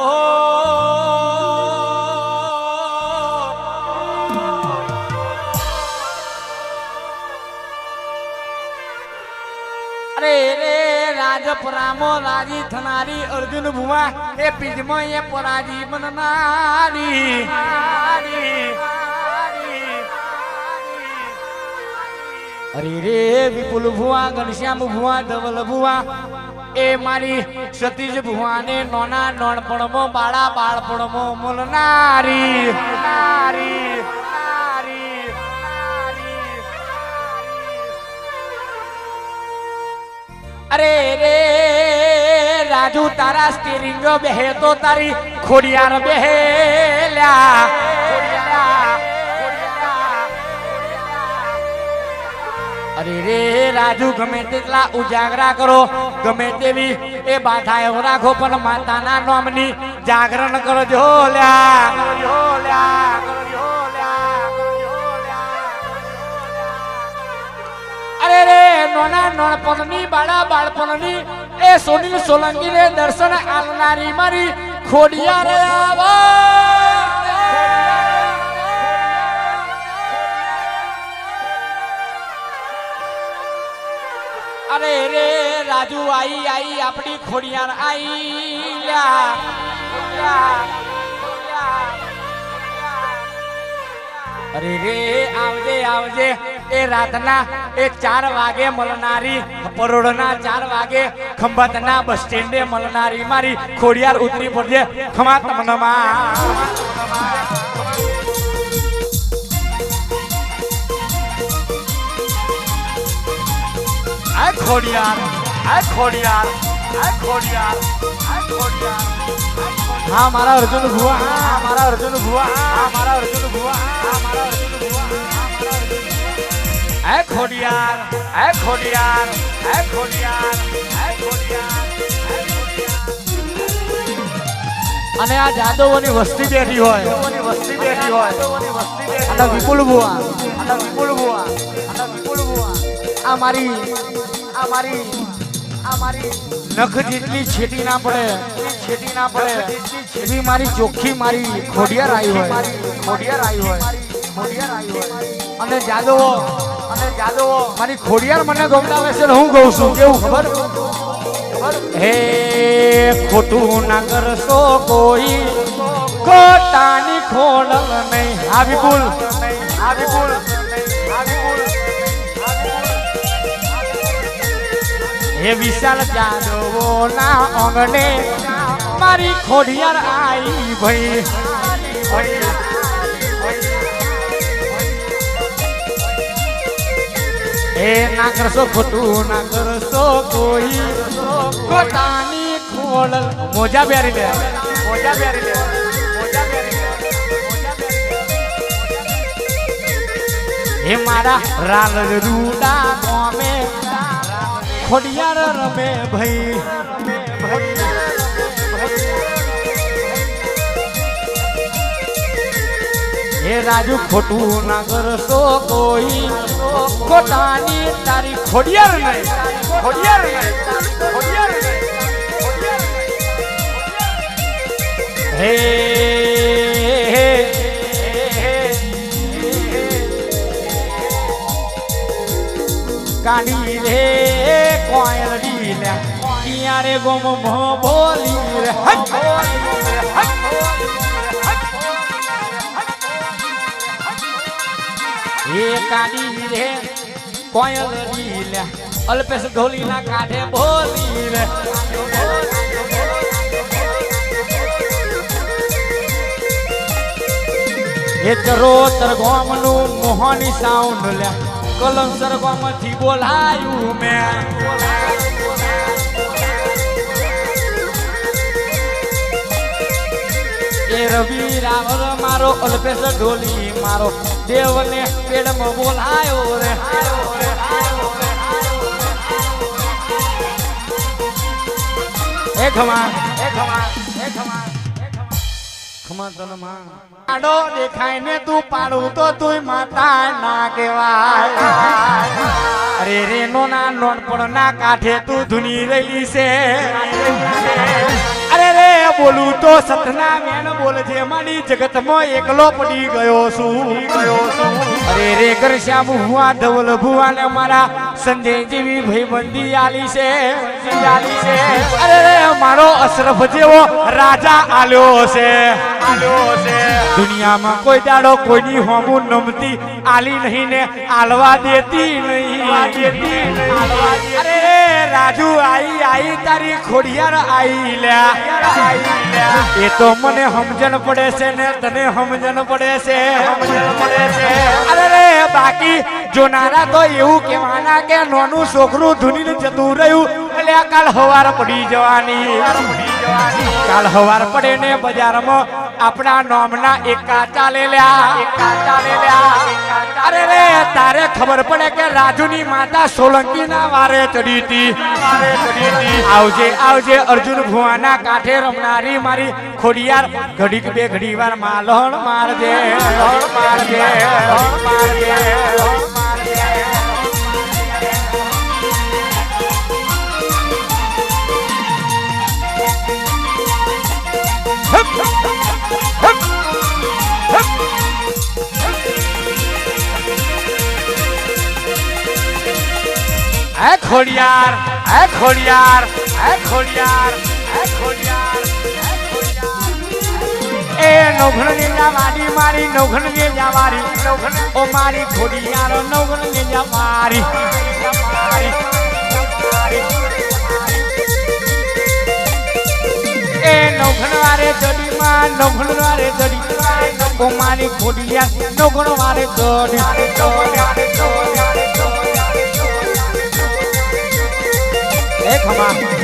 આવો અરે રે રાજપરામો રાજી થનારી અર્જુન ભુવા, એ પીજમાં એ પરાજી બનનારી અરે રે વિપુલ ભુવા, ઘનશ્યામ ભુવા, ધવલ ભુવા એ મારી સતીજ ભુવાને નોના નોણપણમાં, બાળા બાળપણમાં મળનારી નારી નારી અરે રે રાજુ તારા સ્ટીરિંગ બેહે તો તારી ખોડિયાર બેહેલ્યા અરે રે રાજુ, ગમે તેટલા ઉજાગરા કરો, ગમે તેવી એ બાધાઓ રાખો, પણ માતાના નામની જાગરણ કરજો અરે રે, નોના નોણપણની, બાળા બાળપણની, એ સોનીલ સોલંકીને દર્શન આલનારી મારી ખોડિયા રે અરે રાજુ આઈ આઈ, આપણી ખોડિયાર આઈ. અરે રે, આવજે આવજે. એ રાતના એ ચાર વાગે મળનારી પરોડના ચાર વાગે ખંભાતના બસ સ્ટેન્ડે મળનારી મારી ખોડિયાર ઉતરી પડજે. ખમા તમનમાં ખોડિયાર. હા, મારા અર્જુન ભુવા. હા, મારા અર્જુન ભુવા. હા, મારા અર્જુન ભુવા. હા, મારા અર્જુન ભુવા. આ ખોડિયાર, એ ખોડિયાર એ ખોડિયાર આ ખોડિયાર. અને આ જાદવોની વસ્તી બેઠી હોય. વસ્તી બેઠી હોય. અને વિપુલ ભુવા. અને વિપુલ ભુવા. અને વિપુલ ભુવા. આ મારી આ મારી નખ જેટલી છેટી ના પડે, છેટી ના પડે એવી મારી ચોખ્ખી મારી ખોડિયાર આવી હોય, ખોડિયાર આવી હોય, ખોડિયાર આવી હોય. અને જાદવો અને જાદવો મારી ખોડિયાર મને ગમડાવે છે હું કહું છું, કેવું ખબર? હે ખોટું ના કરશો કોઈ કોટાની ખોડલ નહીં. હા, વિપુલ. આ વિપુલ. હે વિશાલ જાદવો ના અંગણે મારી ખોડિયાર આઈ ભાઈ. હે ના કરશો ખોટું, ના કરશો કોઈ. ખોટાની ખોળ. મોજા પહેરી લે. મોજા પહેરી લે. હે મારા રાલ રૂડા ગોમે ખોડિયાર રમે ભાઈ. હે રાજુ ખોટું ના કરશો કોઈ. ખોટાની તારી ખોડિયાર નહીં ખોડિયાર ખોડિયાર હે, કાની રે. કોયલડી લે કિયા રે ગોમ મો બોલી રે હટ બોલી રે કોયલડી લે અલ્પેશ ઢોલી ના કાઢે બોલી રે એ ચરોતર ગોમનું મોહની સાઉન્ડ લે કલમસર ગોમથી બોલાયું મેં. એ રવિ રાવલ મારો અલ્પેશ ઢોલી, મારો દેવને પેડમાં બોલાયો રે. ખમા તનમાં આડો દેખાય ને તું પાડું તો તું માતા ના કહેવાય. અરે રે નો ના નોન પણ ના કાઠે તું ધુની રહેલી છે. અરે રે, બોલું તો સતના મેન બોલજે મારી જગતમાં એકલો પડી ગયો છું. ગયો છું અરે રે હું ભુવા ધવલ ભુવા ને મારા સંજય જેવી ભાઈબંધી આલી છે આલી છે. અરે મારો અશરફ જેવો રાજા આલ્યો છે આલ્યો છે દુનિયામાં કોઈ દાડો કોઈની હોમું નમતી આલી નહીં ને આલવા દેતી નહીં. દેતી નહીં. અરે રાજુ આઈ આઈ તારી ખોડિયાર આઈ લ્યા. એ તો મને સમજણ પડે છે ને તને સમજણ પડે છે. સમજણ પડે છે. અરે બાકી જોનારા તો એવું કહેવાના કે નાનું છોકરું ધૂનીને જતું રહ્યું, એટલે આ કાલ હવાર પડી જવાની. કાલ હવાર પડે ને બજારમાં આપણા નોમના એકા ચાલે અરે રે, તારે ખબર પડે કે રાજુની માતા સોલંકી ના વારે ચડી હતી. આવજે આવજે, અર્જુન ભુવાના કાંઠે રમનારી મારી ખોડિયાર ઘડીક બે ઘડી વાર માલણ મારજે મારજે મારજે. હે ખોડિયાર હે ખોડિયાર હે ખોડિયાર હે ખોડિયાર એ નવઘણ ને મારી મારી નવઘણ ને મારી નવઘણ ઓ મારી ખોડિયાર નવઘણ ને મારી એ નવઘણ વારે જડી માં નવઘણ વારે જડી ઓ મારી ખોડિયાર નવઘણ વારે જડી એ ખમા